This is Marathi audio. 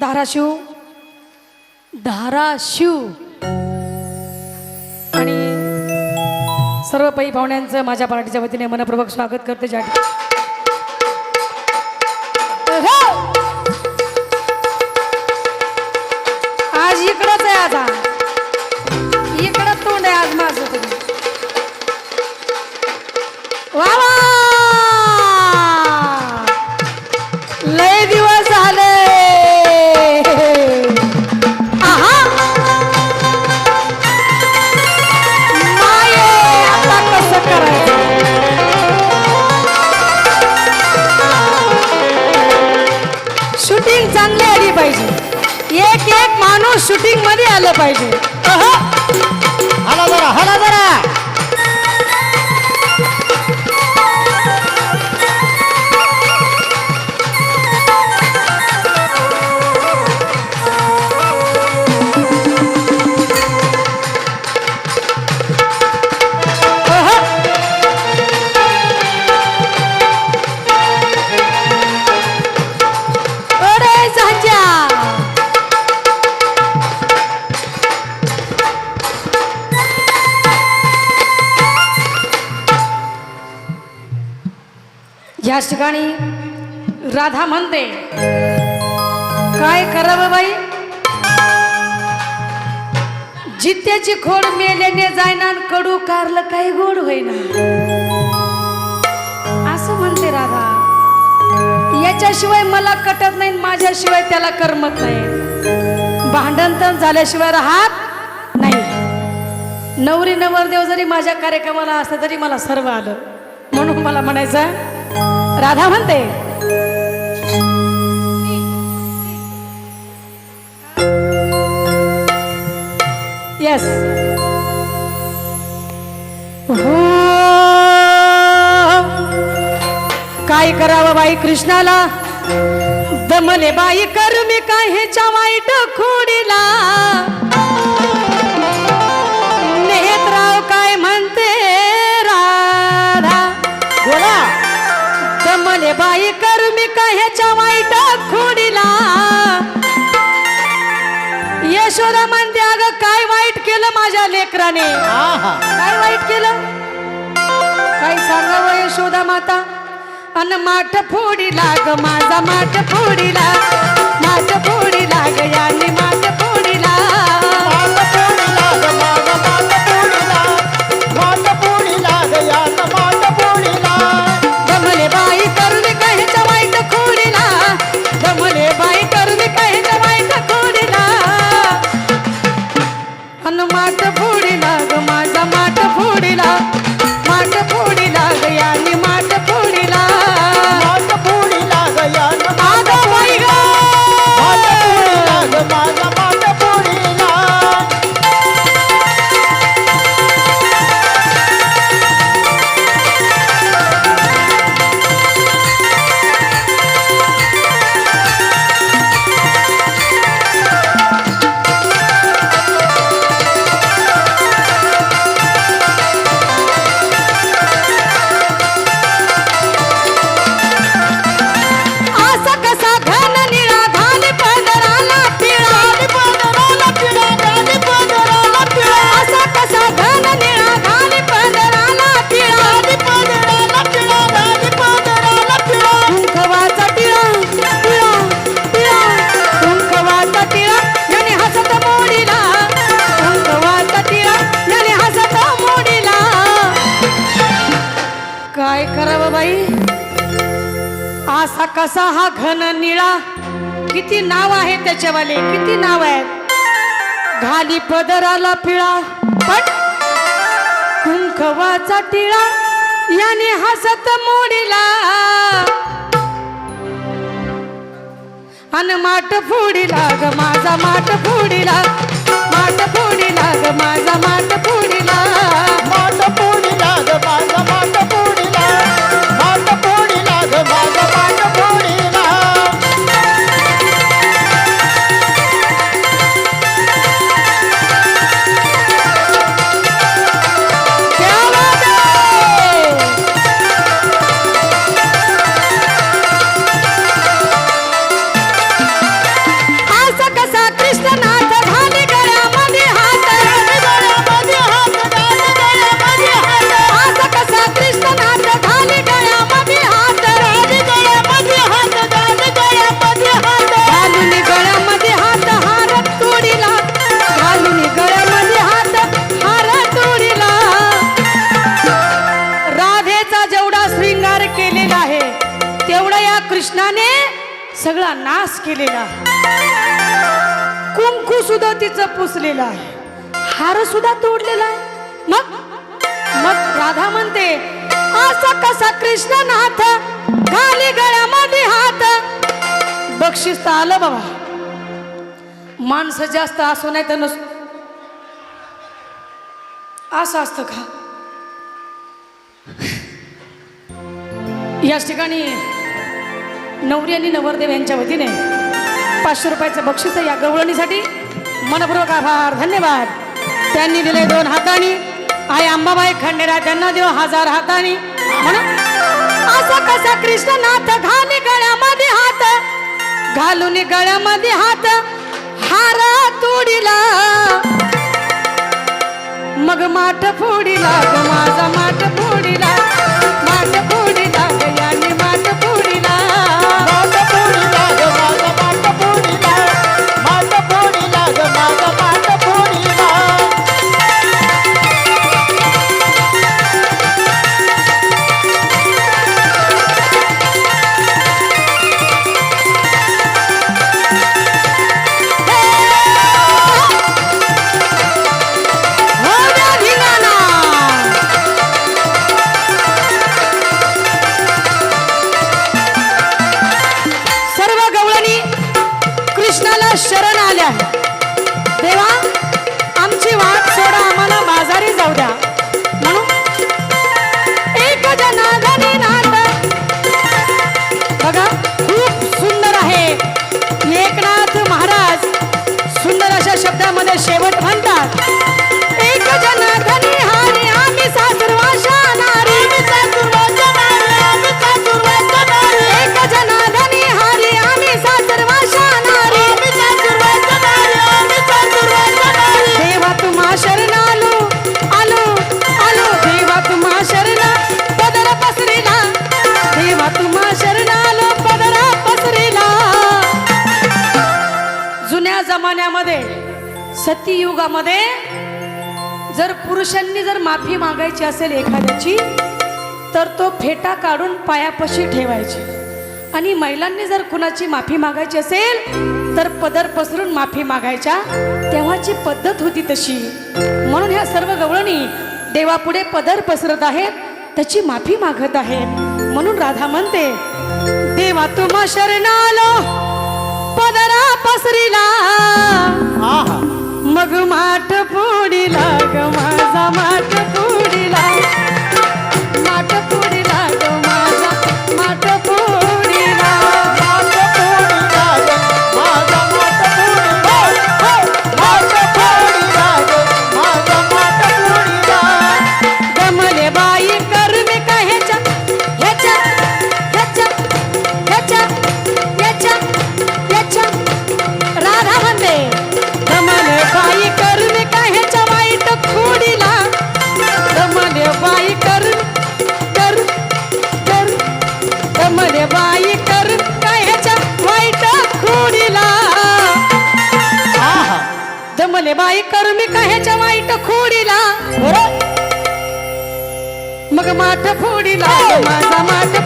धाराशिव. धाराशिव. आणि सर्व पै पाहुण्यांचं माझ्या पार्टीच्या वतीने मनपूर्वक स्वागत करते ज्या या ठिकाणी राधा म्हणते काय करावं बाई? जित्याची खोड मेल्याने जायना आणि कडू कारलं काही गोड होईना. असं म्हणते राधा. याच्याशिवाय मला कटत नाही माझ्याशिवाय त्याला करमत नाही. भांडणतण झाल्याशिवाय राहत नाही. नवरी नवरदेव जरी माझ्या कार्यक्रमाला असलं तरी मला सर्व आलं. म्हणून मला म्हणायचं राधा म्हणते येस हो काय करावं बाई कृष्णाला? दमले बाई कर मी काय ह्याच्या वाईट खोडीला. दमले बाई कर मी काय ह्याच्या वाईट खोडीला? यशोदा म्हणते अगं काय वाईट केलं माझ्या लेकराने? काय वाईट केलं? काय सांगावं यशोदा माता. अन माठ फोडी लाग माझा माठ फोडीला माठ फोडी लाग याने बाई. असा कसा हा घन निळा? किती नाव आहे त्याच्यावाले? किती नाव आहेत? घाली पदराला पिळा. पण कुंकवाचा टिळा. याने हसत मोडीला. अन माठ फोडीला ग माझा माठ फोडीला. माठ फोडीला ग माझा माट फोडी सगळा नाश केलेला कुंकू सुद्धा तिचं पुसलेलं आहे. हार सुद्धा तोडलेला आहे. मग? मग राधा म्हणते असा कसा कृष्ण नाथ खाली गळ्यामध्ये हात? बक्षीस तर आलं बाबा. माणसं जास्त असू नाही तर नस. असं असतं का? याच ठिकाणी नवरी आणि नवरदेव यांच्या वतीने पाचशे रुपयाचं बक्षीस या गवळणीसाठी मनपूर्वक आभार धन्यवाद. त्यांनी दिले दोन हातानी. आई अंबाबाई खंडेरा त्यांना देऊ हजार हातानी. म्हणून असा कसा कृष्णनाथ घाली गळ्यामध्ये हात घालून गळ्यामध्ये हात हार तोडीला. मग माठ फोडीला माझा माठ फोडीला. जमान्यामध्ये सतीयुगामध्ये जर पुरुषांनी जर माफी मागायची असेल एखाद्याची तर तो फेटा काढून पायापाशी ठेवायची. आणि महिलांनी जर कुणाची माफी मागायची असेल तर पदर पसरून माफी मागायच्या. तेव्हाची पद्धत होती तशी. म्हणून ह्या सर्व गवळणी देवापुढे पदर पसरत आहेत त्याची माफी मागत आहेत. म्हणून राधा म्हणते देवा तुम्हा शरण आलो पदरा पसरीला. मग माठ फोडीला ग माझा माठ बाई कर मी का ह्याच्या वाईट खोडीला? मग माठ फोडीला? माझा माठ